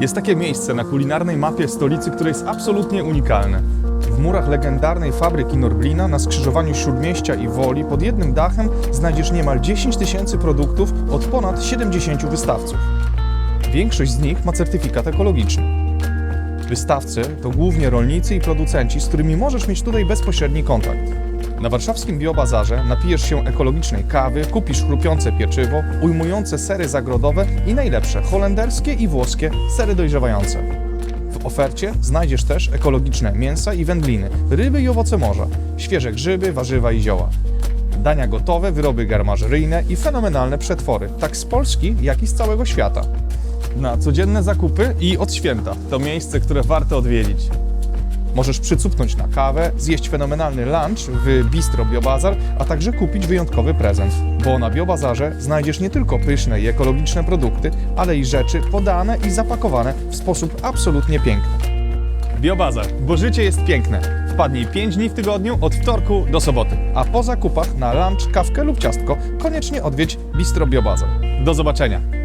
Jest takie miejsce na kulinarnej mapie stolicy, które jest absolutnie unikalne. W murach legendarnej fabryki Norblina na skrzyżowaniu Śródmieścia i Woli pod jednym dachem znajdziesz niemal 10 tysięcy produktów od ponad 70 wystawców. Większość z nich ma certyfikat ekologiczny. Wystawcy to głównie rolnicy i producenci, z którymi możesz mieć tutaj bezpośredni kontakt. Na warszawskim Biobazarze napijesz się ekologicznej kawy, kupisz chrupiące pieczywo, ujmujące sery zagrodowe i najlepsze holenderskie i włoskie sery dojrzewające. W ofercie znajdziesz też ekologiczne mięsa i wędliny, ryby i owoce morza, świeże grzyby, warzywa i zioła. Dania gotowe, wyroby garmażeryjne i fenomenalne przetwory, tak z Polski, jak i z całego świata. Na codzienne zakupy i od święta to miejsce, które warto odwiedzić. Możesz przycupnąć na kawę, zjeść fenomenalny lunch w Bistro Biobazar, a także kupić wyjątkowy prezent. Bo na Biobazarze znajdziesz nie tylko pyszne i ekologiczne produkty, ale i rzeczy podane i zapakowane w sposób absolutnie piękny. Biobazar, bo życie jest piękne. Wpadnij 5 dni w tygodniu od wtorku do soboty. A po zakupach na lunch, kawkę lub ciastko koniecznie odwiedź Bistro Biobazar. Do zobaczenia!